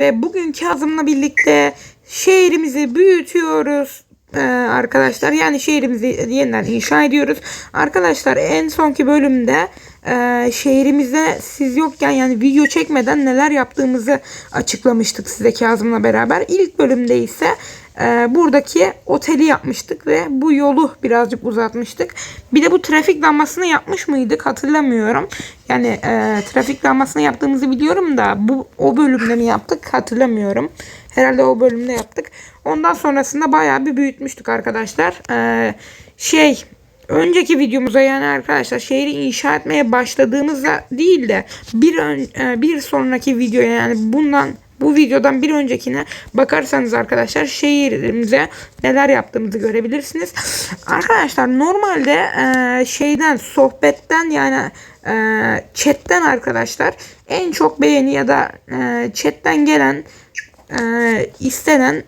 Ve bugün Kazım'la birlikte şehrimizi büyütüyoruz ee, arkadaşlar. Yani şehrimizi yeniden inşa ediyoruz. Arkadaşlar en sonki bölümde e, şehrimizde siz yokken yani video çekmeden neler yaptığımızı açıklamıştık size Kazım'la beraber. İlk bölümde ise e, buradaki oteli yapmıştık ve bu yolu birazcık uzatmıştık. Bir de bu trafik lambasını yapmış mıydık hatırlamıyorum. Yani e, trafik lambasını yaptığımızı biliyorum da bu o bölümde mi yaptık hatırlamıyorum. Herhalde o bölümde yaptık. Ondan sonrasında bayağı bir büyütmüştük arkadaşlar. E, şey önceki videomuza yani arkadaşlar şehri inşa etmeye başladığımızda değil de bir ön, e, bir sonraki videoya yani bundan bu videodan bir öncekine bakarsanız arkadaşlar şehrimize neler yaptığımızı görebilirsiniz. Arkadaşlar normalde e, şeyden sohbetten yani e, chatten arkadaşlar en çok beğeni ya da e, chatten gelen e, istenen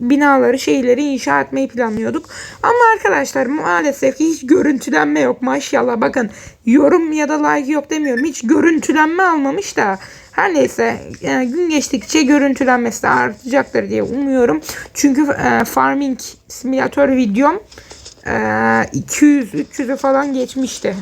binaları şeyleri inşa etmeyi planlıyorduk. Ama arkadaşlar maalesef ki hiç görüntülenme yok maşallah. Bakın yorum ya da like yok demiyorum. Hiç görüntülenme almamış da her neyse gün geçtikçe görüntülenmesi de artacaktır diye umuyorum. Çünkü e, farming simülatör videom e, 200-300'ü falan geçmişti.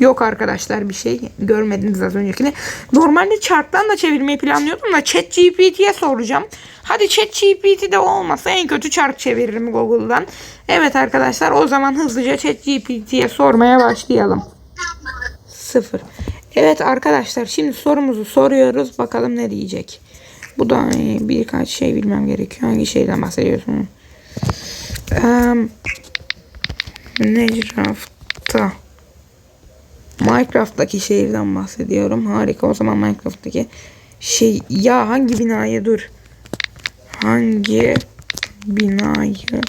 Yok arkadaşlar bir şey görmediniz az öncekini. Normalde charttan da çevirmeyi planlıyordum da chat GPT'ye soracağım. Hadi chat GPT de olmasa en kötü chart çeviririm Google'dan. Evet arkadaşlar o zaman hızlıca chat GPT'ye sormaya başlayalım. Sıfır. Evet arkadaşlar şimdi sorumuzu soruyoruz. Bakalım ne diyecek. Bu da birkaç şey bilmem gerekiyor. Hangi şeyden bahsediyorsun? Um, Minecraft'ta Minecraft'taki şehirden bahsediyorum. Harika. O zaman Minecraft'taki şey ya hangi binayı dur. Hangi binayı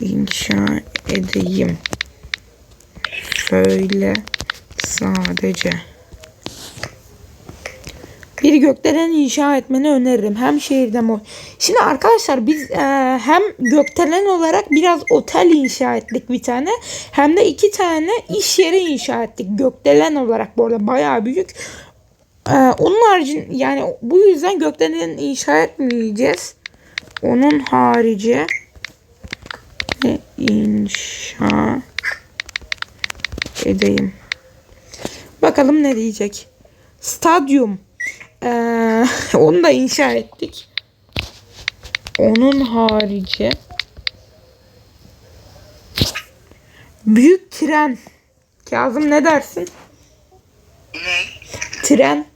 inşa edeyim? Söyle sadece. Bir gökdelen inşa etmeni öneririm. Hem şehirde mi? Şimdi arkadaşlar biz e, hem gökdelen olarak biraz otel inşa ettik bir tane. Hem de iki tane iş yeri inşa ettik. Gökdelen olarak bu arada bayağı büyük. E, onun haricinde yani bu yüzden gökdelen inşa etmeyeceğiz. Onun harici inşa edeyim. Bakalım ne diyecek. Stadyum. Ee, onu da inşa ettik. Onun harici büyük tren. Kazım ne dersin? Ne? Tren.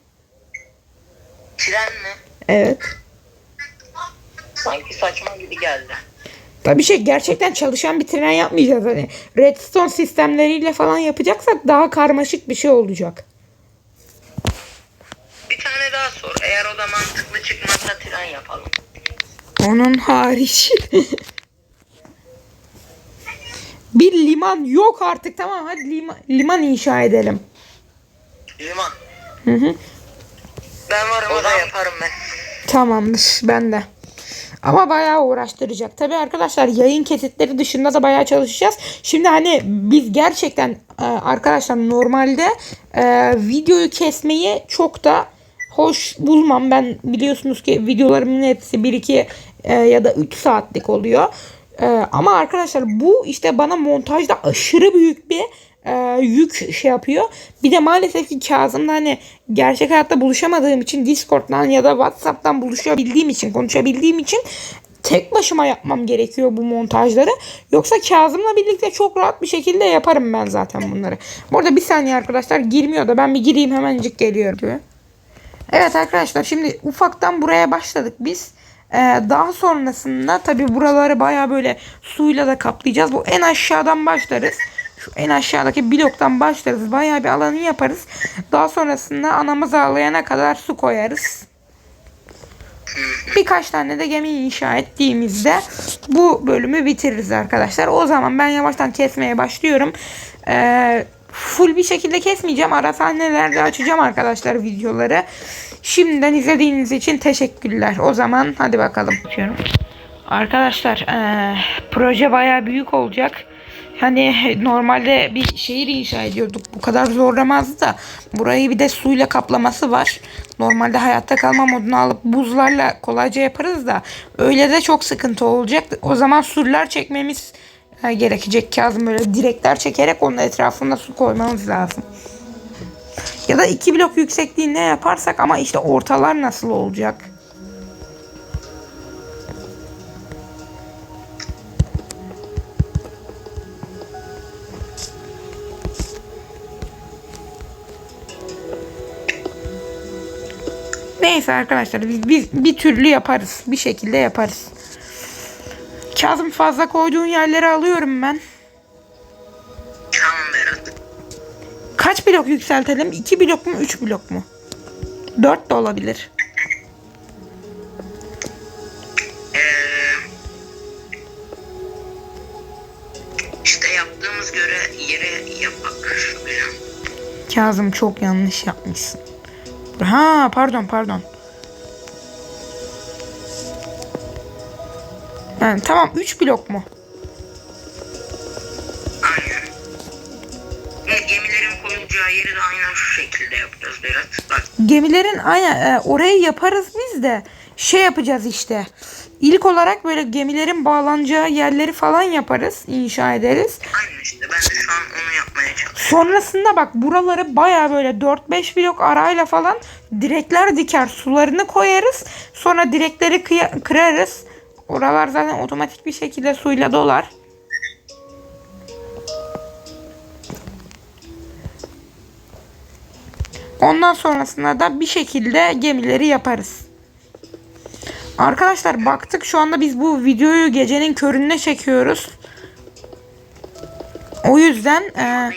Tren mi? Evet. Sanki saçma gibi geldi. Tabii şey gerçekten çalışan bir tren yapmayacağız hani. Redstone sistemleriyle falan yapacaksak daha karmaşık bir şey olacak. Sor. Eğer o da mantıklı çıkmazsa tren yapalım. Onun hariç. bir liman yok artık tamam hadi liman, liman inşa edelim. Liman. Hı hı. Ben varım o da yaparım ben. Tamamdır ben de. Ama bayağı uğraştıracak. Tabii arkadaşlar yayın kesitleri dışında da bayağı çalışacağız. Şimdi hani biz gerçekten e, arkadaşlar normalde e, videoyu kesmeyi çok da hoş bulmam. Ben biliyorsunuz ki videolarımın hepsi 1-2 e, ya da 3 saatlik oluyor. E, ama arkadaşlar bu işte bana montajda aşırı büyük bir e, yük şey yapıyor. Bir de maalesef ki Kazım'la hani gerçek hayatta buluşamadığım için Discord'dan ya da WhatsApp'tan buluşabildiğim için, konuşabildiğim için tek başıma yapmam gerekiyor bu montajları. Yoksa Kazım'la birlikte çok rahat bir şekilde yaparım ben zaten bunları. Bu arada bir saniye arkadaşlar girmiyor da ben bir gireyim hemencik geliyorum. Evet arkadaşlar şimdi ufaktan buraya başladık biz. Ee, daha sonrasında tabi buraları baya böyle suyla da kaplayacağız. Bu en aşağıdan başlarız. Şu en aşağıdaki bloktan başlarız. Bayağı bir alanı yaparız. Daha sonrasında anamız ağlayana kadar su koyarız. Birkaç tane de gemi inşa ettiğimizde bu bölümü bitiririz arkadaşlar. O zaman ben yavaştan kesmeye başlıyorum. Ee, full bir şekilde kesmeyeceğim. Ara sahnelerde açacağım arkadaşlar videoları. Şimdiden izlediğiniz için teşekkürler. O zaman hadi bakalım. Arkadaşlar ee, proje bayağı büyük olacak. hani normalde bir şehir inşa ediyorduk. Bu kadar zorlamazdı da burayı bir de suyla kaplaması var. Normalde hayatta kalma modunu alıp buzlarla kolayca yaparız da öyle de çok sıkıntı olacak. O zaman surlar çekmemiz gerekecek Kazım böyle direkler çekerek onun etrafına su koymamız lazım. Ya da iki blok yüksekliğinde yaparsak ama işte ortalar nasıl olacak? Neyse arkadaşlar biz, biz bir türlü yaparız. Bir şekilde yaparız. Kazım fazla koyduğun yerleri alıyorum ben. Kaç blok yükseltelim? 2 blok mu 3 blok mu? 4 de olabilir. Ee, işte yaptığımız göre yere yapak. Kazım çok yanlış yapmışsın. Ha pardon pardon. Yani, tamam 3 blok mu? De aynen şu şekilde yapacağız Berat. Bak Gemilerin aynen e, orayı yaparız biz de şey yapacağız işte. İlk olarak böyle gemilerin bağlanacağı yerleri falan yaparız, inşa ederiz. aynen işte ben de şu an onu yapmaya çalışıyorum. Sonrasında bak buraları baya böyle 4-5 blok arayla falan direkler diker sularını koyarız. Sonra direkleri kırarız. Oralar zaten otomatik bir şekilde suyla dolar. Ondan sonrasında da bir şekilde gemileri yaparız. Arkadaşlar baktık şu anda biz bu videoyu gecenin köründe çekiyoruz. O yüzden e.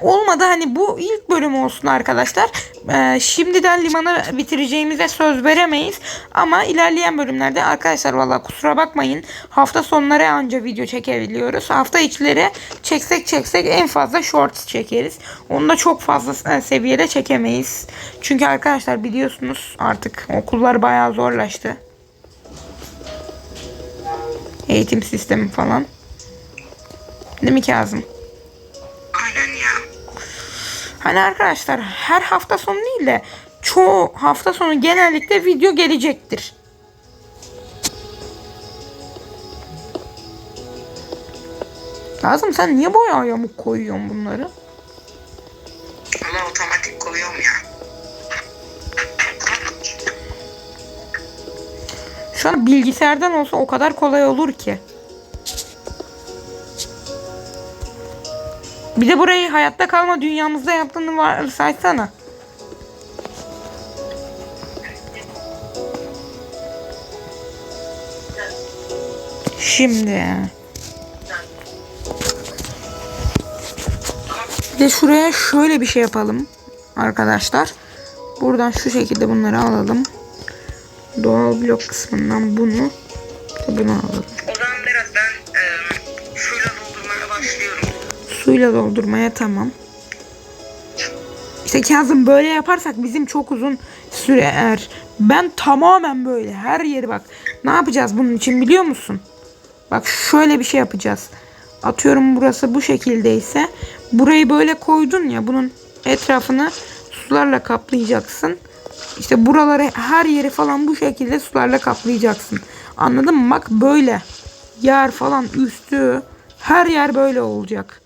Olmadı hani bu ilk bölüm olsun arkadaşlar. Ee, şimdiden limanı bitireceğimize söz veremeyiz. Ama ilerleyen bölümlerde arkadaşlar valla kusura bakmayın. Hafta sonları anca video çekebiliyoruz. Hafta içleri çeksek çeksek en fazla shorts çekeriz. Onu da çok fazla e, seviyede çekemeyiz. Çünkü arkadaşlar biliyorsunuz artık okullar bayağı zorlaştı. Eğitim sistemi falan. Değil mi Kazım? Hani arkadaşlar her hafta sonu değil de çoğu hafta sonu genellikle video gelecektir. Lazım sen niye boya yamuk koyuyorsun bunları? Valla otomatik koyuyorum ya. Şu an bilgisayardan olsa o kadar kolay olur ki. Bir de burayı hayatta kalma dünyamızda yaptığını varsaysana. Şimdi. Bir de şuraya şöyle bir şey yapalım arkadaşlar. Buradan şu şekilde bunları alalım. Doğal blok kısmından bunu bunu alalım. Suyla doldurmaya tamam. İşte Kazım böyle yaparsak bizim çok uzun sürer. Ben tamamen böyle her yeri bak. Ne yapacağız bunun için biliyor musun? Bak şöyle bir şey yapacağız. Atıyorum burası bu şekildeyse burayı böyle koydun ya bunun etrafını sularla kaplayacaksın. İşte buraları her yeri falan bu şekilde sularla kaplayacaksın. Anladın mı? Bak böyle. Yer falan üstü her yer böyle olacak.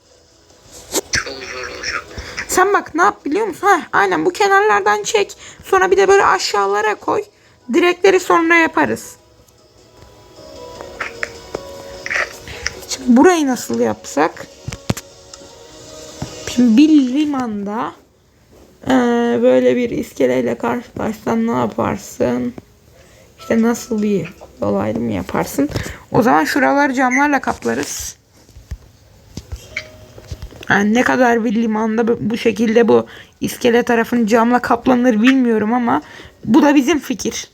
Sen bak ne yap biliyor musun? Heh, aynen bu kenarlardan çek. Sonra bir de böyle aşağılara koy. Direkleri sonra yaparız. Şimdi burayı nasıl yapsak? Şimdi bir limanda eee, böyle bir iskeleyle karşılaşsan ne yaparsın? İşte nasıl bir yol ayrımı yaparsın? O zaman şuraları camlarla kaplarız. Yani ne kadar bir limanda bu- şekilde bu iskele tarafın camla kaplanır bilmiyorum ama bu da bizim fikir.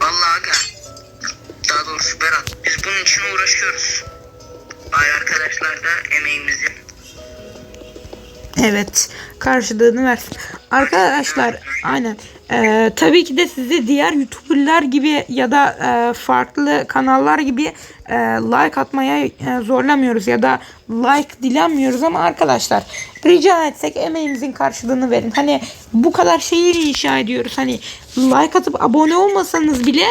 Vallahi aga. Daha doğrusu Berat biz bunun için uğraşıyoruz. Ay arkadaşlar da emeğimizin Evet karşılığını versin. Arkadaşlar aynen. Ee, tabii ki de sizi diğer YouTuber'lar gibi ya da e, farklı kanallar gibi e, like atmaya e, zorlamıyoruz ya da like dilenmiyoruz ama arkadaşlar rica etsek emeğimizin karşılığını verin. Hani bu kadar şehir inşa ediyoruz. Hani like atıp abone olmasanız bile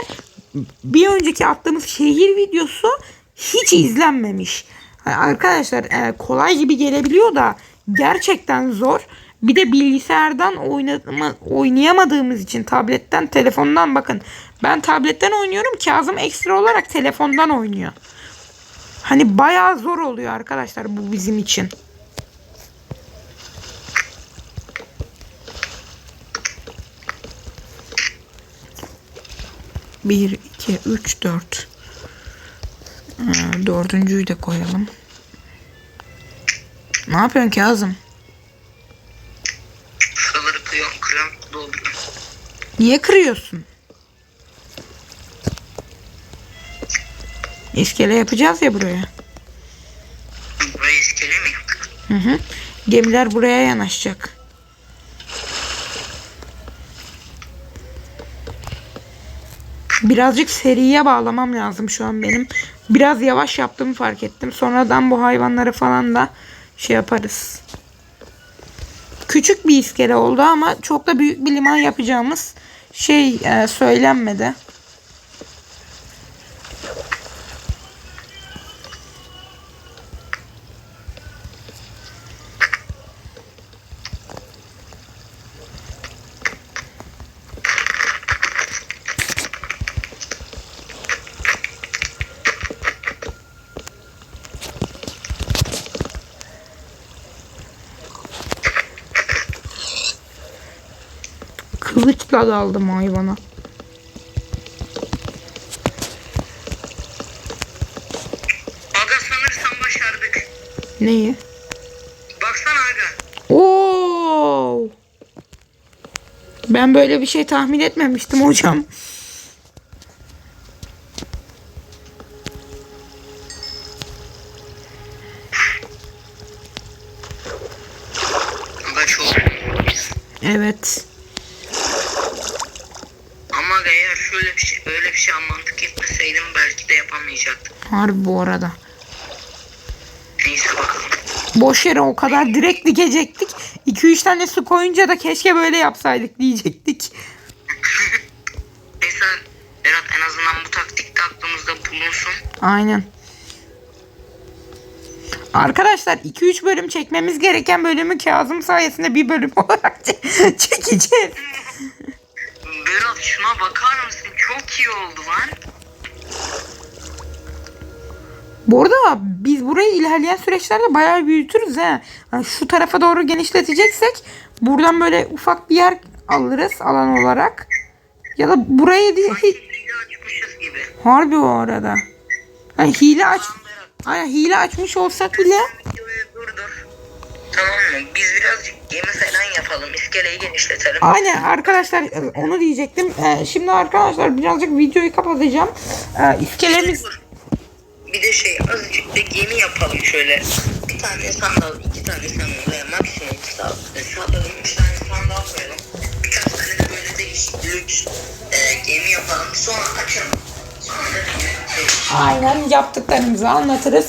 bir önceki attığımız şehir videosu hiç izlenmemiş. Hani Arkadaşlar e, kolay gibi gelebiliyor da gerçekten zor. Bir de bilgisayardan oynama, oynayamadığımız için tabletten, telefondan bakın. Ben tabletten oynuyorum. Kazım ekstra olarak telefondan oynuyor. Hani bayağı zor oluyor arkadaşlar bu bizim için. Bir, iki, üç, dört. Dördüncüyü de koyalım. Ne yapıyorsun Kazım? Niye kırıyorsun? İskele yapacağız ya buraya. Buraya iskele mi? Hı hı. Gemiler buraya yanaşacak. Birazcık seriye bağlamam lazım şu an benim. Biraz yavaş yaptığımı fark ettim. Sonradan bu hayvanları falan da şey yaparız. Küçük bir iskele oldu ama çok da büyük bir liman yapacağımız şey e, söylenmedi. Kılıçla daldım hayvana. Aga sanırsam başardık. Neyi? Baksana aga. Oo! Ben böyle bir şey tahmin etmemiştim hocam. Harbi bu arada. Boş yere o kadar direkt dikecektik. 2-3 tane su koyunca da keşke böyle yapsaydık diyecektik. Neyse Berat en azından bu taktik de aklımızda bulunsun. Aynen. Arkadaşlar 2-3 bölüm çekmemiz gereken bölümü Kazım sayesinde bir bölüm olarak çe- çekeceğiz. Berat şuna bakar mısın? Çok iyi oldu lan. Bu arada biz burayı ilerleyen süreçlerde bayağı büyütürüz ha. Yani şu tarafa doğru genişleteceksek buradan böyle ufak bir yer alırız alan olarak. Ya da burayı açmışız gibi. Harbi o arada. Yani hile aç. Aynen hile açmış olsak bile. Tamam mı? Biz birazcık gemi falan yapalım. İskeleyi genişletelim. Aynen arkadaşlar onu diyecektim. Ee, şimdi arkadaşlar birazcık videoyu kapatacağım. Ee, iskelemiz. Bir de şey azıcık da gemi yapalım şöyle. Bir tane sandal, iki tane sandal veya maksimum sağ, sağlayalım. Üç tane sandal koyalım. Birkaç tane de böyle değişik lüks e, gemi yapalım. Sonra açalım. Sonra da şey, aynen yaptıklarımızı anlatırız.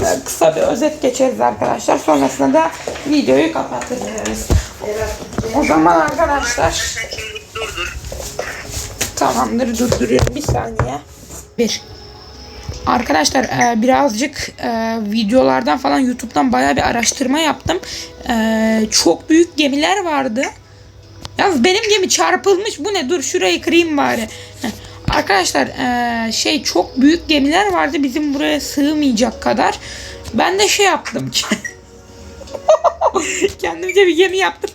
Ee, kısa bir özet geçeriz arkadaşlar. Sonrasında da videoyu kapatırız. O zaman arkadaşlar tamamdır durduruyorum bir saniye. Bir. Arkadaşlar e, birazcık e, videolardan falan YouTube'dan bayağı bir araştırma yaptım. E, çok büyük gemiler vardı. Yalnız benim gemi çarpılmış. Bu ne? Dur şurayı kırayım bari. Arkadaşlar şey çok büyük gemiler vardı bizim buraya sığmayacak kadar. Ben de şey yaptım. Kendimce bir gemi yaptım.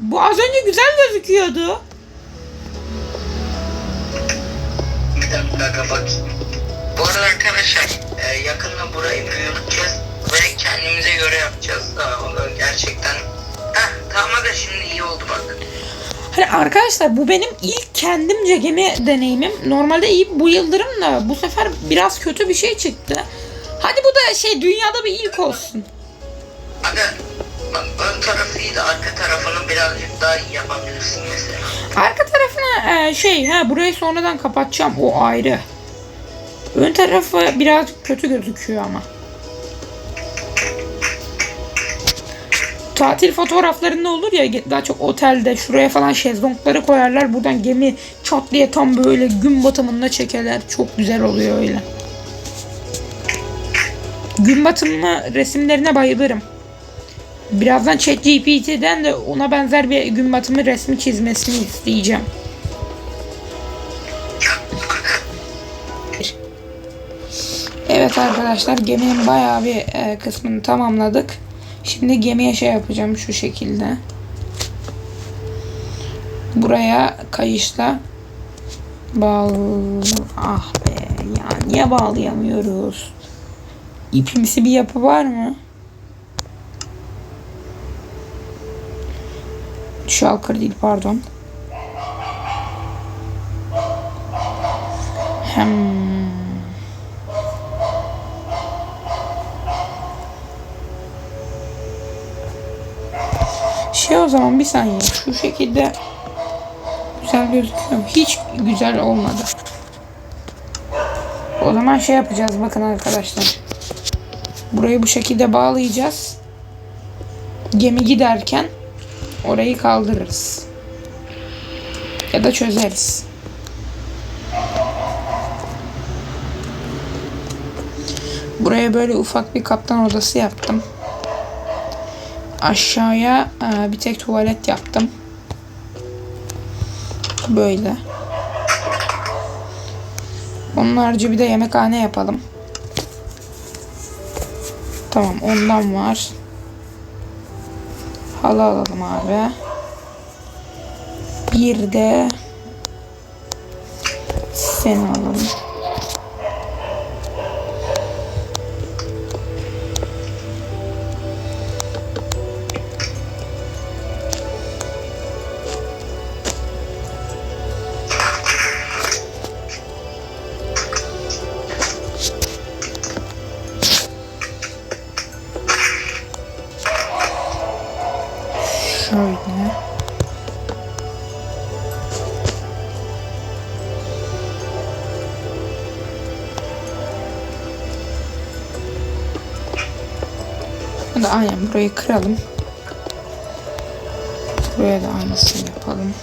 Bu az önce güzel gözüküyordu. Bir dakika bakayım. Bu arada arkadaşlar e, yakında burayı büyüteceğiz ve kendimize göre yapacağız. Da gerçekten. Heh tamam da şimdi iyi oldu bak. Hani arkadaşlar bu benim ilk kendimce gemi deneyimim. Normalde iyi bu yıldırım da bu sefer biraz kötü bir şey çıktı. Hadi bu da şey dünyada bir ilk olsun. Aga ön tarafı iyi de arka tarafını birazcık daha iyi yapabilirsin mesela. Arka tarafına e, şey ha burayı sonradan kapatacağım o ayrı. Ön tarafı biraz kötü gözüküyor ama. Tatil fotoğraflarında olur ya daha çok otelde şuraya falan şezlongları koyarlar. Buradan gemi çat diye tam böyle gün batımında çekerler. Çok güzel oluyor öyle. Gün batımı resimlerine bayılırım. Birazdan ChatGPT'den de ona benzer bir gün batımı resmi çizmesini isteyeceğim. Evet arkadaşlar geminin bayağı bir e, kısmını tamamladık. Şimdi gemiye şey yapacağım şu şekilde. Buraya kayışla bağlı. Ah be ya niye bağlayamıyoruz? İpimsi bir yapı var mı? Shulker değil pardon. Hem o zaman bir saniye şu şekilde güzel gözüküyor? Hiç güzel olmadı. O zaman şey yapacağız bakın arkadaşlar. Burayı bu şekilde bağlayacağız. Gemi giderken orayı kaldırırız. Ya da çözeriz. Buraya böyle ufak bir kaptan odası yaptım. Aşağıya e, bir tek tuvalet yaptım. Böyle. Onun harici bir de yemekhane yapalım. Tamam ondan var. Halı alalım abi. Bir de seni alalım. Aynen burayı kıralım. Buraya da aynısını yapalım.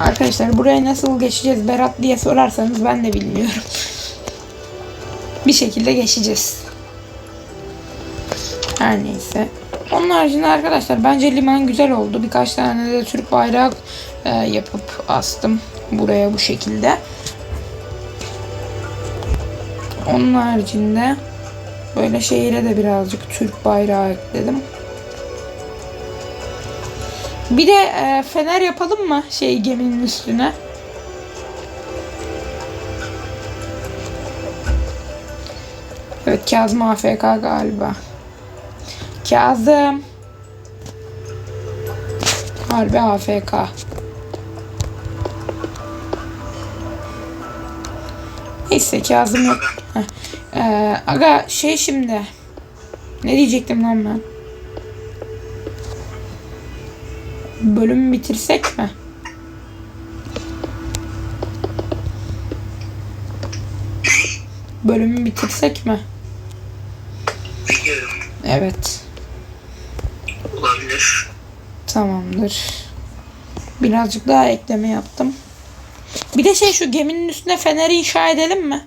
Arkadaşlar buraya nasıl geçeceğiz Berat diye sorarsanız ben de bilmiyorum. Bir şekilde geçeceğiz. Her neyse. Onun haricinde arkadaşlar bence liman güzel oldu. Birkaç tane de Türk bayrağı e, yapıp astım buraya bu şekilde. Onun haricinde böyle şehire de birazcık Türk bayrağı ekledim. Bir de e, fener yapalım mı şey geminin üstüne? Evet Kazım AFK galiba. Kazım. Harbi AFK. Neyse Kazım yok. Heh. Ee, aga şey şimdi. Ne diyecektim lan ben? Bölümü bitirsek mi? Bölümü bitirsek mi? Biliyorum. Evet. Olabilir. Tamamdır. Birazcık daha ekleme yaptım. Bir de şey şu geminin üstüne feneri inşa edelim mi?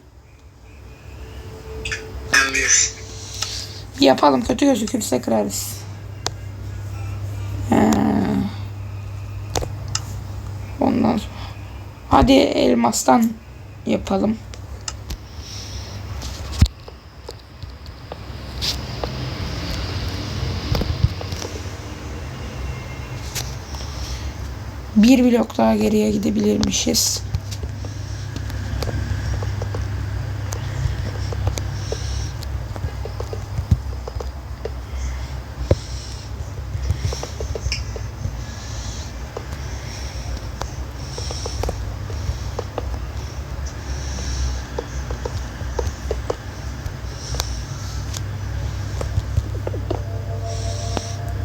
Bir yapalım. Kötü gözükürse kırarız. He. Ondan sonra. Hadi elmastan yapalım. Bir blok daha geriye gidebilirmişiz.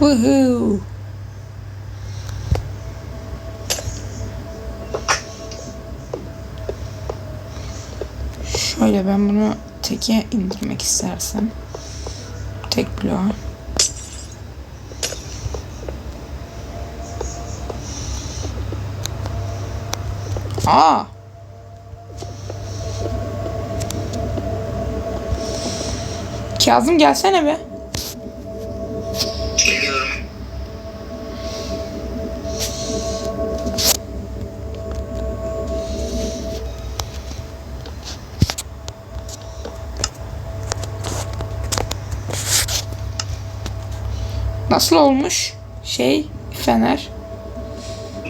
Woohoo. Şöyle ben bunu teke indirmek istersem. Tek bloğa. Aa. Kazım gelsene be. Nasıl olmuş? Şey, fener.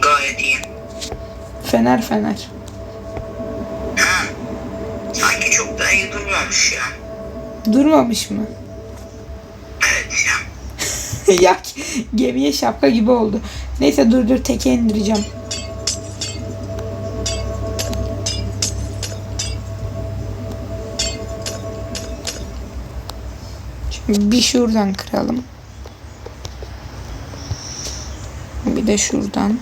Gayet iyi. Fener fener. Ha. Sanki çok da iyi durmamış ya. Durmamış mı? Evet ya. ya gemiye şapka gibi oldu. Neyse dur dur teke indireceğim. Şimdi bir şuradan kıralım. Bir de şuradan.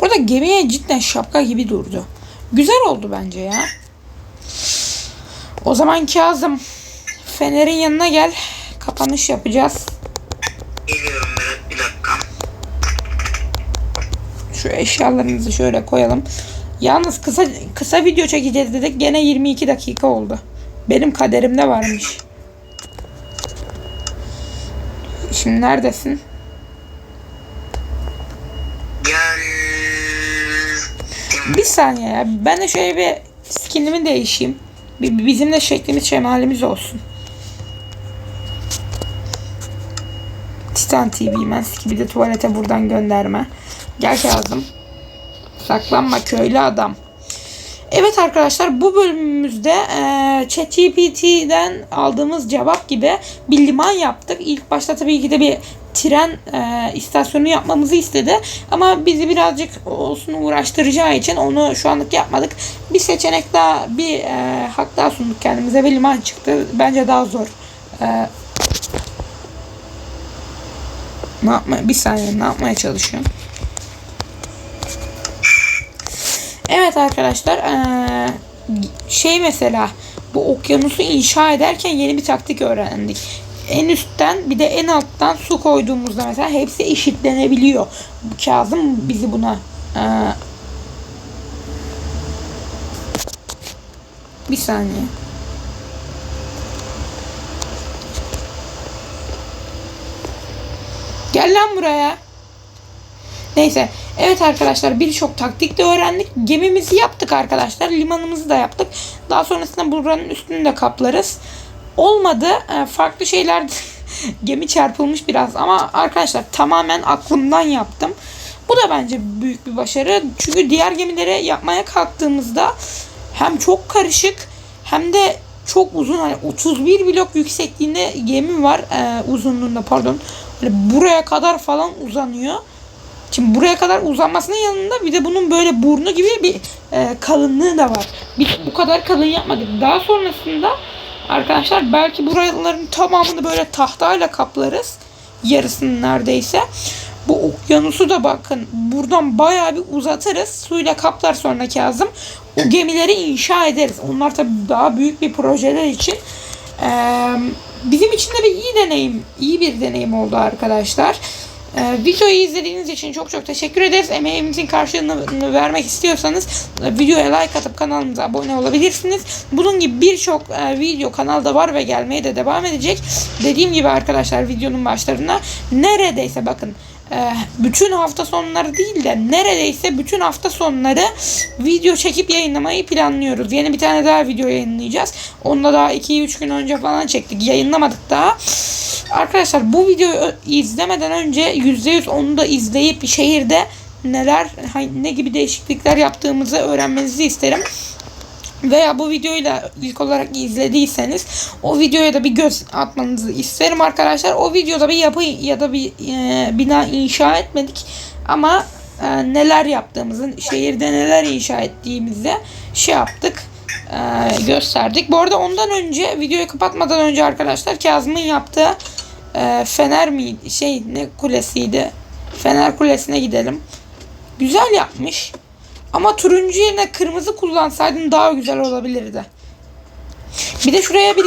Burada gemiye cidden şapka gibi durdu. Güzel oldu bence ya. O zaman Kazım Fener'in yanına gel. Kapanış yapacağız. Geliyorum Berat bir dakika. Şu eşyalarımızı şöyle koyalım. Yalnız kısa kısa video çekeceğiz dedik. Gene 22 dakika oldu. Benim kaderimde varmış. Şimdi neredesin? Gel. Bir saniye ya. Ben de şöyle bir skinimi değişeyim. Bizim de şeklimiz şemalimiz olsun. Titan TV Mens gibi de tuvalete buradan gönderme. Gel Kazım. Saklanma köylü adam. Evet arkadaşlar bu bölümümüzde e, ChatGPT'den aldığımız cevap gibi bir liman yaptık. İlk başta tabii ki de bir tren e, istasyonu yapmamızı istedi. Ama bizi birazcık olsun uğraştıracağı için onu şu anlık yapmadık. Bir seçenek daha, bir e, hak daha sunduk kendimize ve liman çıktı. Bence daha zor. E, ne yapma, bir saniye ne yapmaya çalışıyorum? Evet arkadaşlar şey mesela bu okyanusu inşa ederken yeni bir taktik öğrendik. En üstten bir de en alttan su koyduğumuzda mesela hepsi eşitlenebiliyor. Kazım bizi buna bir saniye. Gel lan buraya. Neyse. Evet arkadaşlar birçok taktik de öğrendik. Gemimizi yaptık arkadaşlar. Limanımızı da yaptık. Daha sonrasında buranın üstünü de kaplarız. Olmadı. e, Farklı şeyler gemi çarpılmış biraz ama arkadaşlar tamamen aklımdan yaptım. Bu da bence büyük bir başarı. Çünkü diğer gemilere yapmaya kalktığımızda hem çok karışık hem de çok uzun hani 31 blok yüksekliğinde gemi var e, uzunluğunda pardon. Böyle buraya kadar falan uzanıyor. Şimdi buraya kadar uzanmasının yanında bir de bunun böyle burnu gibi bir e, kalınlığı da var. Biz bu kadar kalın yapmadık. Daha sonrasında arkadaşlar belki buraların tamamını böyle tahtayla kaplarız. Yarısını neredeyse. Bu okyanusu da bakın buradan bayağı bir uzatırız. Suyla kaplar sonra Kazım. O gemileri inşa ederiz. Onlar tabii daha büyük bir projeler için. Ee, bizim için de bir iyi deneyim, iyi bir deneyim oldu arkadaşlar. Ee, videoyu izlediğiniz için çok çok teşekkür ederiz. Emeğimizin karşılığını vermek istiyorsanız e, videoya like atıp kanalımıza abone olabilirsiniz. Bunun gibi birçok e, video kanalda var ve gelmeye de devam edecek. Dediğim gibi arkadaşlar videonun başlarına neredeyse bakın bütün hafta sonları değil de neredeyse bütün hafta sonları video çekip yayınlamayı planlıyoruz. Yeni bir tane daha video yayınlayacağız. Onu da daha 2-3 gün önce falan çektik. Yayınlamadık daha. Arkadaşlar bu videoyu izlemeden önce %100 onu da izleyip şehirde neler ne gibi değişiklikler yaptığımızı öğrenmenizi isterim. Veya bu videoyu da ilk olarak izlediyseniz o videoya da bir göz atmanızı isterim arkadaşlar. O videoda bir yapı ya da bir e, bina inşa etmedik ama e, neler yaptığımızı, şehirde neler inşa ettiğimizi şey yaptık, e, gösterdik. Bu arada ondan önce videoyu kapatmadan önce arkadaşlar Kazım'ın yaptığı e, Fener mi şey ne kulesiydi? Fener kulesine gidelim. Güzel yapmış. Ama turuncu yerine kırmızı kullansaydın daha güzel olabilirdi. Bir de şuraya bir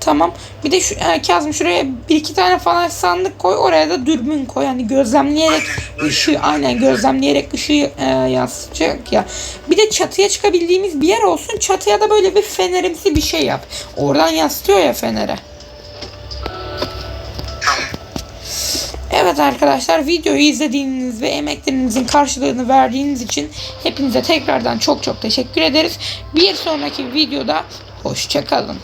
tamam. Bir de şu e, Kazım şuraya bir iki tane falan sandık koy. Oraya da dürbün koy. Yani gözlemleyerek Aynen, ışığı aynen gözlemleyerek ışığı e, yansıtacak ya. Bir de çatıya çıkabildiğimiz bir yer olsun. Çatıya da böyle bir fenerimsi bir şey yap. Oradan yansıtıyor ya fenere. Evet arkadaşlar videoyu izlediğiniz ve emeklerinizin karşılığını verdiğiniz için hepinize tekrardan çok çok teşekkür ederiz. Bir sonraki videoda hoşçakalın.